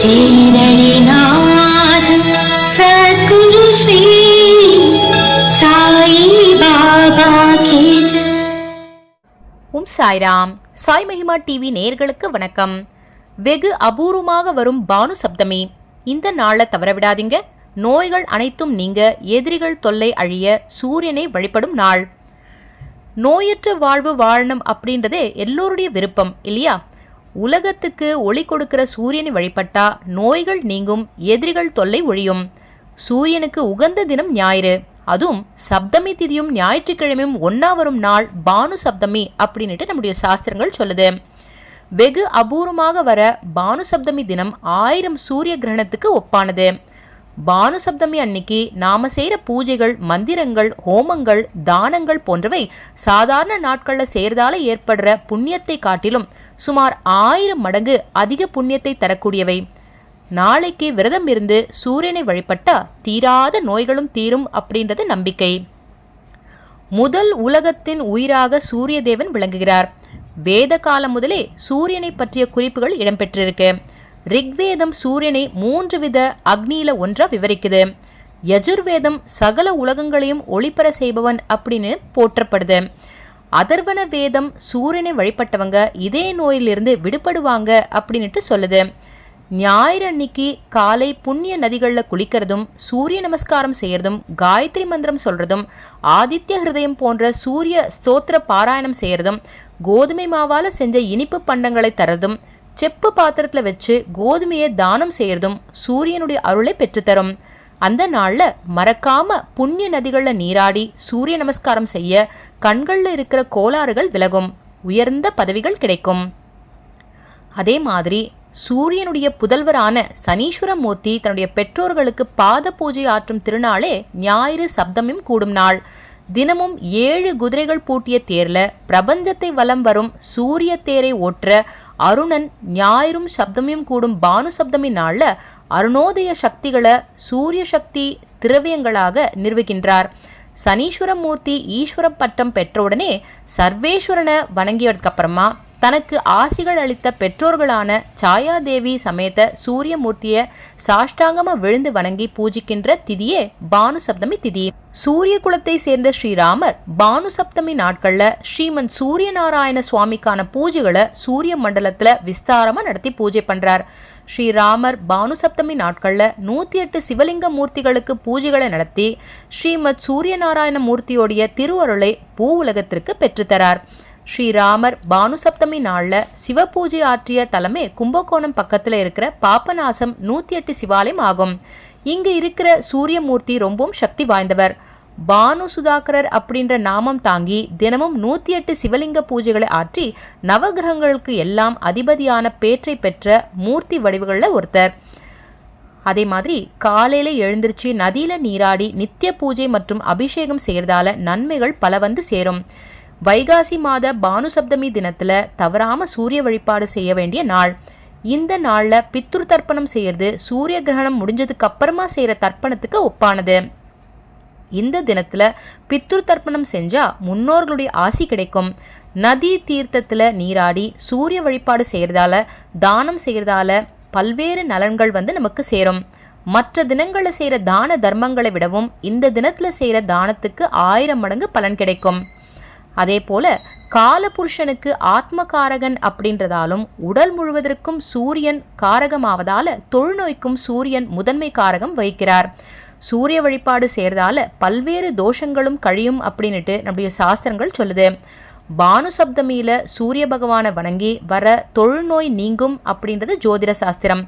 ஷீரடிநாத சத்குரு ஸ்ரீ சாய் பாபா கேஜ ஓம் சாய்ராம் சாய் மஹிமா டிவி நேர்களுக்கு வணக்கம். வெகு அபூர்வமாக வரும் பானு சப்தமி. இந்த நாளை தவற விடாதீங்க நோய்கள் அனைத்தும் நீங்க. எதிரிகள் தொல்லை அழிய சூரியனை வழிபடும் நாள். நோயற்ற வாழ்வு வாழணும் அப்படின்றதே எல்லோருடைய விருப்பம் இல்லையா? உலகத்துக்கு ஒளி கொடுக்கிற சூரியனை வழிபட்டா நோய்கள் நீங்கும் எதிரிகள் தொல்லை ஒழியும். சூரியனுக்கு உகந்த தினம் ஞாயிறு. அதுவும் சப்தமி திதியும் ஞாயிற்றுக்கிழமையும் ஒன்னா வரும் நாள் பானு சப்தமி அப்படின்னுட்டு நம்முடைய சாஸ்திரங்கள் சொல்லுது. வெகு அபூர்வமாக வர பானு சப்தமி தினம் ஆயிரம் சூரிய கிரகணத்துக்கு ஒப்பானது. பானு சப்தமி அன்னைக்கு நாம செய்கிற பூஜைகள் மந்திரங்கள் ஹோமங்கள் தானங்கள் போன்றவை சாதாரண நாட்களில் செய்கிறதால ஏற்படுற புண்ணியத்தை காட்டிலும் சுமார் ஆயிரம் மடங்கு அதிக புண்ணியத்தை தரக்கூடியவை. நாளைக்கு விரதம் இருந்து சூரியனை வழிபட்டா தீராத நோய்களும் தீரும் அப்படின்றது நம்பிக்கை. முதல் உலகத்தின் உயிராக சூரிய தேவன் விளங்குகிறார். வேத காலம் முதலே சூரியனை பற்றிய குறிப்புகள் இடம்பெற்றிருக்கு. ரிக்வேதம் சூரியனை மூன்று வித அக்னியில ஒன்றா விவரிக்குது. யஜுர்வேதம் சகல உலகங்களையும் ஒளிபர செய்பவன் அப்படின்னு போற்றப்படுது. அதர்வன வேதம் சூரியனை வழிபட்டவங்க இதே நோயிலிருந்து விடுபடுவாங்க அப்படின்னுட்டு சொல்லுது. ஞாயிறு அன்னைக்கு காலை புண்ணிய நதிகளில் குளிக்கிறதும் சூரிய நமஸ்காரம் செய்யறதும் காயத்ரி மந்திரம் சொல்றதும் ஆதித்ய ஹிருதயம் போன்ற சூரிய ஸ்தோத்திர பாராயணம் செய்யறதும் கோதுமை மாவால செஞ்ச இனிப்பு பண்டங்களை தரதும் செப்பு பாத்திரத்துல வச்சு கோதுமையை தானம் செய்யறதும் சூரியனுடைய அருளை பெற்றுத்தரும். அந்த நாள்ல மறக்காம புண்ணிய நதிகள்ல நீராடி சூரிய நமஸ்காரம் செய்ய கண்கள்ல இருக்கிற கோளாறுகள் விலகும். உயர்ந்த பதவிகள் கிடைக்கும். அதே மாதிரி சூரியனுடைய புதல்வரான சனீஸ்வர மூர்த்தி தன்னுடைய பெற்றோர்களுக்கு பாத பூஜை ஆற்றும் திருநாளே ஞாயிறு சப்தமும் கூடும் நாள். தினமும் ஏழு குதிரைகள் பூட்டிய தேர்ல பிரபஞ்சத்தை வலம் வரும் சூரிய தேரை ஓற்ற அருணன் ஞாயிறும் சப்தமும் கூடும் பானு சப்தமி நாளில் அருணோதய சக்திகளை சூரிய சக்தி திரவியங்களாக நிறுவுகின்றார் சனீஸ்வரமூர்த்தி ஈஸ்வர பட்டம் பெற்றவுடனே சர்வேஸ்வரனை வணங்கியதுக்கப்புறமா தனக்கு ஆசிகள் அளித்த பெற்றோர்களான சாயாதேவி சமேத சூரியமூர்த்திய சாஷ்டாங்கமா விழுந்து வணங்கி பூஜிக்கின்ற திதியே பானு சப்தமி திதி. சூரிய குலத்தை சேர்ந்த ஸ்ரீராமர் பானு சப்தமி நாட்கள்ல ஸ்ரீமன் சூரியநாராயண சுவாமிக்கான பூஜைகளை சூரிய மண்டலத்துல விஸ்தாரமா நடத்தி பூஜை பண்றார். ஸ்ரீராமர் பானு சப்தமி நாட்கள்ல நூத்தி எட்டு சிவலிங்க மூர்த்திகளுக்கு பூஜைகளை நடத்தி ஸ்ரீமத் சூரிய நாராயண மூர்த்தியோடைய திருவருளை பூ உலகத்திற்கு பெற்றுத்தரார் ஸ்ரீராமர் பானு சப்தமி நாள்ல சிவ பூஜை ஆற்றிய தலமே கும்பகோணம் பக்கத்தில் இருக்கிற பாபநாசம் நூற்றி எட்டு சிவாலயம் ஆகும். இங்கு இருக்கிற சூரியமூர்த்தி ரொம்பவும் சக்தி வாய்ந்தவர். பானு சுதாகரர் அப்படின்ற நாமம் தாங்கி தினமும் நூற்றி எட்டு சிவலிங்க பூஜைகளை ஆற்றி நவகிரகங்களுக்கு எல்லாம் அதிபதியான பேற்றை பெற்ற மூர்த்தி வடிவுகளில் ஒருத்தர். அதே மாதிரி காலையில் எழுந்திருச்சு நதியில் நீராடி நித்திய பூஜை மற்றும் அபிஷேகம் செய்கிறதால நன்மைகள் பல வந்து சேரும். வைகாசி மாத பானு சப்தமி தினத்துல தவறாம சூரிய வழிபாடு செய்ய வேண்டிய நாள். இந்த நாள்ல பித்ரு தர்ப்பணம் செய்யறது சூரிய கிரகணம் முடிஞ்சதுக்கு அப்புறமா செய்யற தர்ப்பணத்துக்கு ஒப்பானது. இந்த தினத்துல பித்ரு தர்ப்பணம் செஞ்சா முன்னோர்களுடைய ஆசி கிடைக்கும். நதி தீர்த்தத்துல நீராடி சூரிய வழிபாடு செய்யறதால தானம் செய்யறதால பல்வேறு நலன்கள் வந்து நமக்கு சேரும். மற்ற தினங்களில் செய்கிற தான தர்மங்களை விடவும் இந்த தினத்தில் செய்கிற தானத்துக்கு ஆயிரம் மடங்கு பலன் கிடைக்கும். அதே போல காலபுருஷனுக்கு ஆத்மகாரகன் அப்படின்றதாலும் உடல் முழுவதற்கும் சூரியன் காரகமாவதால தொழுநோய்க்கும் சூரியன் முதன்மை காரகம் வகிக்கிறார். சூரிய வழிபாடு செய்கிறதால பல்வேறு தோஷங்களும் கழியும் அப்படின்னுட்டு நம்முடைய சாஸ்திரங்கள் சொல்லுது. பானு சப்தமியில சூரிய பகவானை வணங்கி வர தொழுநோய் நீங்கும் அப்படின்றது ஜோதிட சாஸ்திரம்.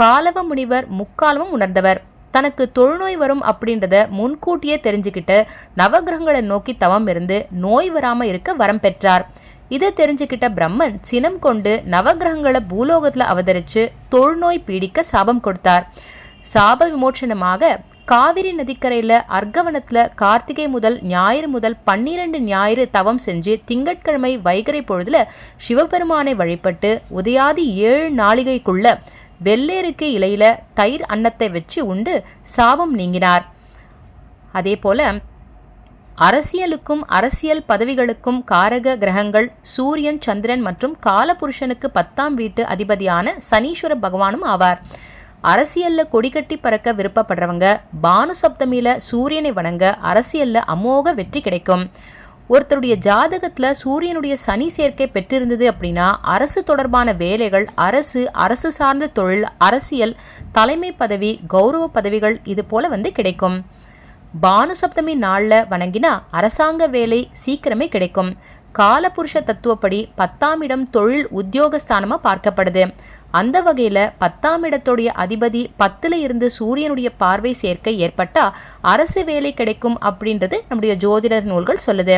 காலவ முனிவர் முக்காலமும் உணர்ந்தவர். தனக்கு தொழுநோய் வரும் அப்படின்றத முன்கூட்டியே தெரிஞ்சுக்கிட்டு நவகிரகங்களை நோக்கி தவம் இருந்து நோய் வராமல் இருக்க வரம் பெற்றார். இதை தெரிஞ்சுக்கிட்ட பிரம்மன் சினம் கொண்டு நவகிரகங்களை பூலோகத்துல அவதரித்து தொழுநோய் பீடிக்க சாபம் கொடுத்தார். சாப விமோச்சனமாக காவிரி நதிக்கரையில அர்க்கவனத்துல கார்த்திகை முதல் ஞாயிறு முதல் பன்னிரண்டு ஞாயிறு தவம் செஞ்சு திங்கட்கிழமை வைகரை பொழுதுல சிவபெருமானை வழிபட்டு உதயாதி ஏழு நாளிகைக்குள்ள வெள்ளேருக்கு இலையில தயிர் அன்னத்தை வச்சு உண்டு சாபம் நீங்கினார். அதே போல அரசியலுக்கும் அரசியல் பதவிகளுக்கும் காரக கிரகங்கள் சூரியன் சந்திரன் மற்றும் காலபுருஷனுக்கு பத்தாம் வீட்டு அதிபதியான சனீஸ்வர பகவானும் ஆவார். அரசியல்ல கொடிகட்டி பறக்க விருப்பப்படுறவங்க பானு சப்தமியில சூரியனை வணங்க அரசியல்ல அமோக வெற்றி கிடைக்கும். ஒருத்தருடைய ஜாதகத்தில் சூரியனுடைய சனி சேர்க்கை பெற்றிருந்தது அப்படின்னா அரசு தொடர்பான வேலைகள் அரசு அரசு சார்ந்த தொழில் அரசியல் தலைமை பதவி கௌரவ பதவிகள் இது போல வந்து கிடைக்கும். பானு சப்தமி நாளில் வணங்கினா அரசாங்க வேலை சீக்கிரமே கிடைக்கும். காலபுருஷ தத்துவப்படி பத்தாம் இடம் தொழில் உத்தியோகஸ்தானமாக பார்க்கப்படுது. அந்த வகையில் பத்தாம் இடத்துடைய அதிபதி பத்தில் இருந்து சூரியனுடைய பார்வை சேர்க்கை ஏற்பட்டால் அரசு வேலை கிடைக்கும் அப்படின்றது நம்முடைய ஜோதிடர் நூல்கள் சொல்லுது.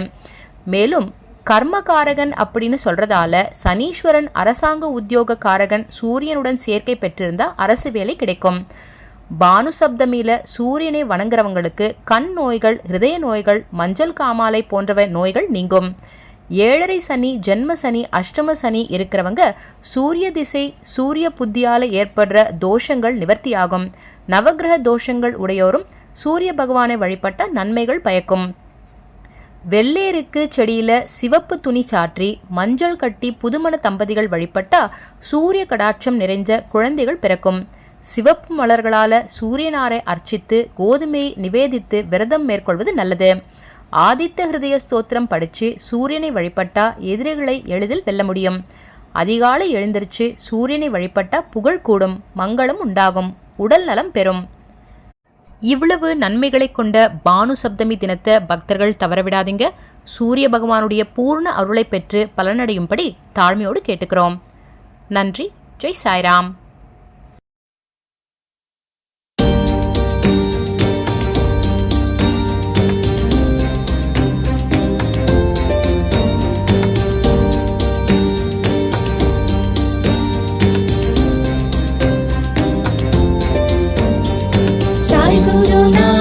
மேலும் கர்மகாரகன் அப்படின்னு சொல்றதால சனீஸ்வரன் அரசாங்க உத்தியோக காரகன் சூரியனுடன் சேர்க்கை பெற்றிருந்தா அரசு வேலை கிடைக்கும். பானு சப்தமியில சூரியனை வணங்குறவங்களுக்கு கண் நோய்கள் ஹிருதய நோய்கள் மஞ்சள் காமாலை போன்றவை நோய்கள் நீங்கும். ஏழரை சனி ஜென்ம சனி அஷ்டம சனி இருக்கிறவங்க சூரிய திசை சூரிய புத்தியால ஏற்படுற தோஷங்கள் நிவர்த்தியாகும். நவக்கிரக தோஷங்கள் உடையோரும் சூரிய பகவானை வழிபட்ட நன்மைகள் பயக்கும். வெள்ளேருக்கு செடியில சிவப்பு துணி சாற்றி மஞ்சள் கட்டி புதுமண தம்பதிகள் வழிபட்டா சூரிய கடாட்சம் நிறைஞ்ச குழந்தைகள் பிறக்கும். சிவப்பு மலர்களால சூரியனாரை அர்ச்சித்து கோதுமையை நிவேதித்து விரதம் மேற்கொள்வது நல்லது. ஆதித்த ஹிருதய ஸ்தோத்திரம் படித்து சூரியனை வழிபட்டா எதிரிகளை எளிதில் வெல்ல முடியும். அதிகாலை எழுந்திருச்சு சூரியனை வழிபட்டா புகழ் கூடும் மங்களம் உண்டாகும் உடல் நலம் பெறும். இவ்வளவு நன்மைகளை கொண்ட பானு சப்தமி தினத்தை பக்தர்கள் தவறவிடாதீங்க. சூரிய பகவானுடைய பூர்ண அருளை பெற்று பலனடையும்படி தாழ்மையோடு கேட்டுக்கிறோம். நன்றி. ஜெய் சாய்ராம். don't know.